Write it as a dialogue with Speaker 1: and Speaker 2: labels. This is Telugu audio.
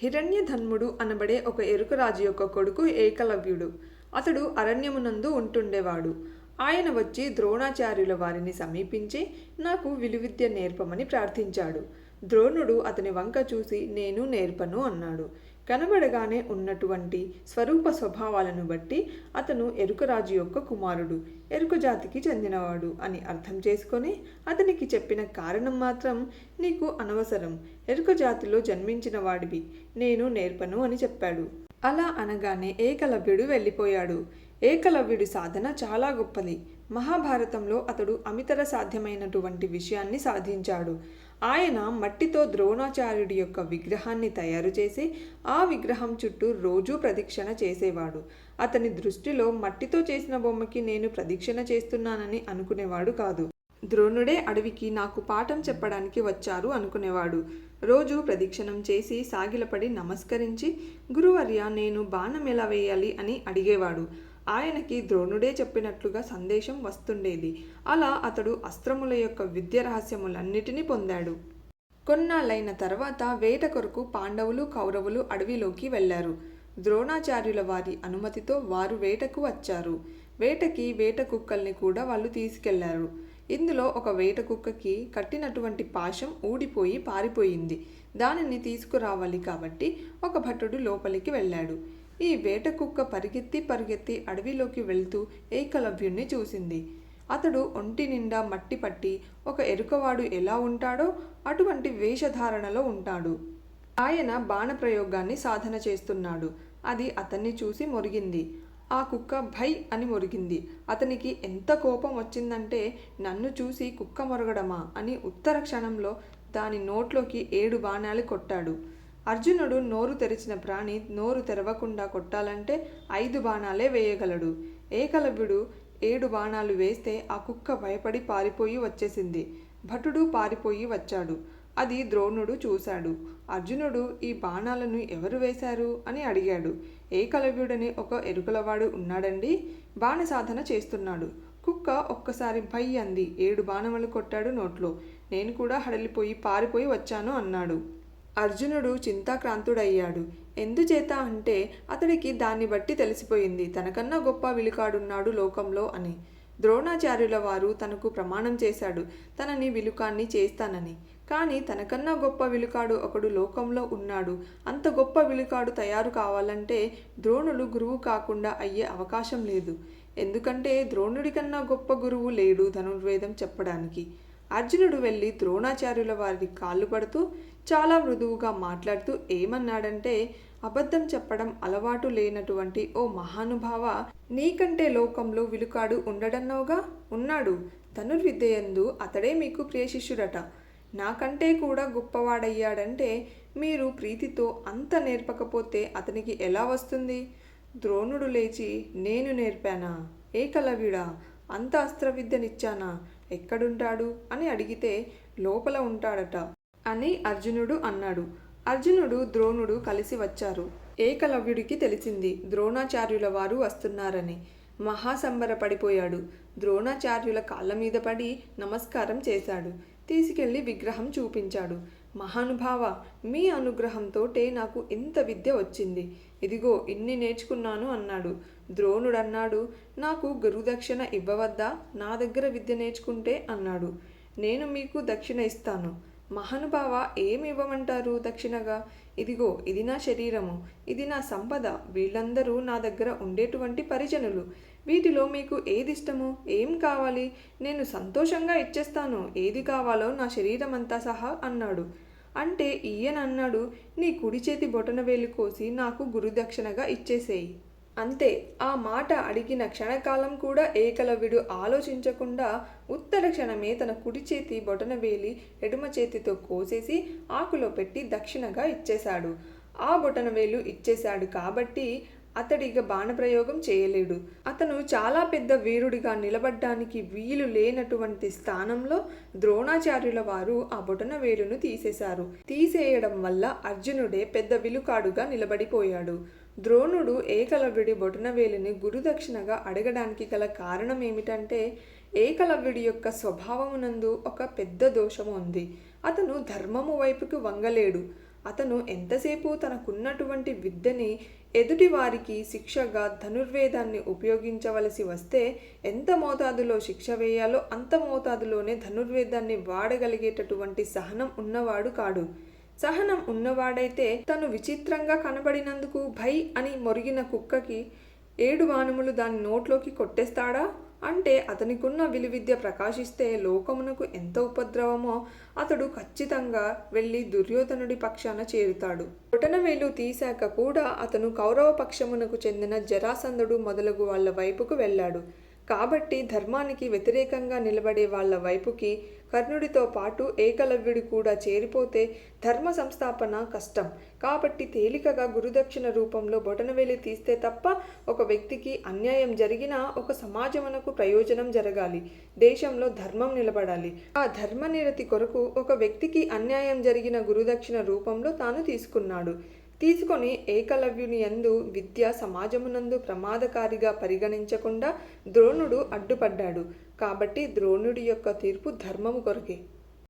Speaker 1: హిరణ్యధన్ముడు అనబడే ఒక ఎరుకరాజు యొక్క కొడుకు ఏకలవ్యుడు. అతడు అరణ్యమునందు ఉంటుండేవాడు. ఆయన వచ్చి ద్రోణాచార్యుల వారిని సమీపించి నాకు విలువిద్య నేర్పమని ప్రార్థించాడు. ద్రోణుడు అతని వంక చూసి నేను నేర్పను అన్నాడు. కనబడగానే ఉన్నటువంటి స్వరూప స్వభావాలను బట్టి అతను ఎరుకరాజు యొక్క కుమారుడు ఎరుక జాతికి చెందినవాడు అని అర్థం చేసుకొని అతనికి చెప్పిన కారణం మాత్రం నీకు అనవసరం. ఎరుక జాతిలో జన్మించిన వాడివి. నేను నేర్పను అని చెప్పాడు. అలా అనగానే ఏకలవ్యుడు వెళ్ళిపోయాడు. ఏకలవ్యుడి సాధన చాలా గొప్పది. మహాభారతంలో అతడు అమితర సాధ్యమైనటువంటి విషయాన్ని సాధించాడు. ఆయన మట్టితో ద్రోణాచార్యుడి యొక్క విగ్రహాన్ని తయారు చేసి ఆ విగ్రహం చుట్టూ రోజూ ప్రదక్షిణ చేసేవాడు. అతని దృష్టిలో మట్టితో చేసిన బొమ్మకి నేను ప్రదక్షిణ చేస్తున్నానని అనుకునేవాడు కాదు. ద్రోణుడే అడవికి నాకు పాఠం చెప్పడానికి వచ్చారు అనుకునేవాడు. రోజు ప్రదక్షిణం చేసి సాగిలపడి నమస్కరించి గురువర్య నేను బాణం ఎలా వేయాలి అని అడిగేవాడు. ఆయనకి ద్రోణుడే చెప్పినట్లుగా సందేశం వస్తుండేది. అలా అతడు అస్త్రముల యొక్క విద్య రహస్యములన్నిటినీ పొందాడు. కొన్నాళ్ళైన తర్వాత వేట కొరకు పాండవులు కౌరవులు అడవిలోకి వెళ్ళారు. ద్రోణాచార్యుల వారి అనుమతితో వారు వేటకు వచ్చారు. వేటకి వేట కుక్కల్ని కూడా వాళ్ళు తీసుకెళ్ళారు. ఇందులో ఒక వేట కుక్కకి కట్టినటువంటి పాశం ఊడిపోయి పారిపోయింది. దానిని తీసుకురావాలి కాబట్టి ఒక భటుడు లోపలికి వెళ్ళాడు. ఈ వేట కుక్క పరిగెత్తి పరిగెత్తి అడవిలోకి వెళ్తూ ఏకలవ్యుణ్ణి చూసింది. అతడు ఒంటి నిండా మట్టి పట్టి ఒక ఎరుకవాడు ఎలా ఉంటాడో అటువంటి వేషధారణలో ఉంటాడు. ఆయన బాణప్రయోగాన్ని సాధన చేస్తున్నాడు. అది అతన్ని చూసి మొరిగింది. ఆ కుక్క భై అని మొరిగింది. అతనికి ఎంత కోపం వచ్చిందంటే నన్ను చూసి కుక్క మొరగడమా అని ఉత్తర క్షణంలో దాని నోట్లోకి ఏడు బాణాలు కొట్టాడు. అర్జునుడు నోరు తెరిచిన ప్రాణి నోరు తెరవకుండా కొట్టాలంటే ఐదు బాణాలే వేయగలడు. ఏకలవ్యుడు ఏడు బాణాలు వేస్తే ఆ కుక్క భయపడి పారిపోయి వచ్చేసింది. భటుడు పారిపోయి వచ్చాడు. అది ద్రోణుడు చూశాడు. అర్జునుడు ఈ బాణాలను ఎవరు వేశారు? అని అడిగాడు. ఏకలవ్యుడని ఒక ఎరుకలవాడు ఉన్నాడండి? బాణ సాధన చేస్తున్నాడు. కుక్క ఒక్కసారి భయ్ అంది. ఏడు బాణములు కొట్టాడు నోట్లో. నేను కూడా హడలిపోయి పారిపోయి వచ్చాను అన్నాడు. అర్జునుడు చింతాక్రాంతుడయ్యాడు. ఎందుచేత అంటే అతడికి దాన్ని బట్టి తెలిసిపోయింది. తనకన్నా గొప్ప విలుకాడున్నాడు లోకంలో అని. ద్రోణాచార్యుల వారు తనకు ప్రమాణం చేశాడు. తనని విలుకాన్ని చేస్తానని. కానీ తనకన్నా గొప్ప విలుకాడు ఒకడు లోకంలో ఉన్నాడు. అంత గొప్ప విలుకాడు తయారు కావాలంటే ద్రోణుడు గురువు కాకుండా అయ్యే అవకాశం లేదు. ఎందుకంటే ద్రోణుడి కన్నా గొప్ప గురువు లేడు ధనుర్వేదం చెప్పడానికి. అర్జునుడు వెళ్ళి ద్రోణాచార్యుల వారి కాళ్ళు పడుతూ చాలా మృదువుగా మాట్లాడుతూ ఏమన్నాడంటే అబద్ధం చెప్పడం అలవాటు లేనటువంటి ఓ మహానుభావ నీకంటే లోకంలో విలుకాడు ఉండడన్నోగా? ఉన్నాడు. ధనుర్విద్యయందు అతడే మీకు ప్రియశిష్యుడట. నాకంటే కూడా గొప్పవాడయ్యాడంటే మీరు ప్రీతితో అంత నేర్పకపోతే అతనికి ఎలా వస్తుంది? ద్రోణుడు లేచి నేను నేర్పానా? ఏకలవ్యుడా అంత అస్త్ర విద్యనిచ్చానా ఎక్కడుంటాడు అని అడిగితే లోపల ఉంటాడట అని అర్జునుడు అన్నాడు. అర్జునుడు ద్రోణుడు కలిసి వచ్చారు. ఏకలవ్యుడికి తెలిసింది ద్రోణాచార్యుల వారు వస్తున్నారని. మహాసంబరపడిపోయాడు ద్రోణాచార్యుల కాళ్ళ మీద పడి నమస్కారం చేశాడు. తీసుకెళ్ళి విగ్రహం చూపించాడు. మహానుభావ మీ అనుగ్రహంతోటే నాకు ఇంత విద్య వచ్చింది. ఇదిగో ఇన్ని నేర్చుకున్నాను అన్నాడు. ద్రోణుడన్నాడు. నాకు గురుదక్షిణ ఇవ్వవద్దా? నా దగ్గర విద్య నేర్చుకుంటే అన్నాడు. నేను మీకు దక్షిణ ఇస్తాను. మహానుభావ ఏమి ఇవ్వమంటారు దక్షిణగా? ఇదిగో ఇది నా శరీరము. ఇది నా సంపద. వీళ్ళందరూ నా దగ్గర ఉండేటువంటి పరిజనులు. వీటిలో మీకు ఏది ఇష్టము? ఏం కావాలి? నేను సంతోషంగా ఇచ్చేస్తాను. ఏది కావాలో నా శరీరం అంతా సహా అన్నాడు. అంటే ఈయన అన్నాడు నీ కుడి చేతి బొటనవేలు కోసి నాకు గురుదక్షిణగా ఇచ్చేసేయి. అంతే ఆ మాట అడిగిన క్షణకాలం కూడా ఏకలవ్యుడు ఆలోచించకుండా ఉత్తర క్షణమే తన కుడి చేతి బొటన వేలి ఎడమ చేతితో కోసేసి ఆకులో పెట్టి దక్షిణగా ఇచ్చేశాడు. ఆ బొటన వేలు ఇచ్చేశాడు కాబట్టి అతడిగా బాణప్రయోగం చేయలేడు. అతను చాలా పెద్ద వీరుడిగా నిలబడ్డానికి వీలు లేనటువంటి స్థానంలో ద్రోణాచార్యుల వారు ఆ బొటన వేలును తీసేశారు. తీసేయడం వల్ల అర్జునుడే పెద్ద విలుకాడుగా నిలబడిపోయాడు. ద్రోణుడు ఏకలవ్యుడి బొటనవేలిని గురుదక్షిణగా అడగడానికి గల కారణం ఏమిటంటే ఏకలవ్యుడి యొక్క స్వభావమునందు ఒక పెద్ద దోషము ఉంది. అతను ధర్మము వైపుకు వంగలేడు. అతను ఎంతసేపు తనకున్నటువంటి విద్యని ఎదుటి వారికి శిక్షగా ధనుర్వేదాన్ని ఉపయోగించవలసి వస్తే ఎంత మోతాదులో శిక్ష వేయాలో అంత మోతాదులోనే ధనుర్వేదాన్ని వాడగలిగేటటువంటి సహనం ఉన్నవాడు కాడు. సహనం ఉన్నవాడైతే తను విచిత్రంగా కనబడినందుకు భై అని మొరిగిన కుక్కకి ఏడు వానములు దాని నోట్లోకి కొట్టేస్తాడా? అంటే అతనికున్న విలువిద్య ప్రకాశిస్తే లోకమునకు ఎంత ఉపద్రవమో అతడు ఖచ్చితంగా వెళ్ళి దుర్యోధనుడి పక్షాన చేరుతాడు. బొటనవేలు తీశాక కూడా అతను కౌరవ పక్షమునకు చెందిన జరాసంధుడు మొదలగు వాళ్ళ వైపుకు వెళ్ళాడు. కాబట్టి ధర్మానికి వ్యతిరేకంగా నిలబడే వాళ్ళ వైపుకి కర్ణుడితో పాటు ఏకలవ్యుడు కూడా చేరిపోతే ధర్మ సంస్థాపన కష్టం. కాబట్టి తేలికగా గురుదక్షిణ రూపంలో బొటనవేలి తీస్తే తప్ప ఒక వ్యక్తికి అన్యాయం జరిగినా ఒక సమాజమునకు ప్రయోజనం జరగాలి. దేశంలో ధర్మం నిలబడాలి. ఆ ధర్మ నిరతి కొరకు ఒక వ్యక్తికి అన్యాయం జరిగిన గురుదక్షిణ రూపంలో తాను తీసుకున్నాడు. తీసుకొని ఏకలవ్యుని యందు విద్య సమాజమునందు ప్రమాదకారిగా పరిగణించకుండా ద్రోణుడు అడ్డుపడ్డాడు. కాబట్టి ద్రోణుడి యొక్క తీర్పు ధర్మము కొరకే.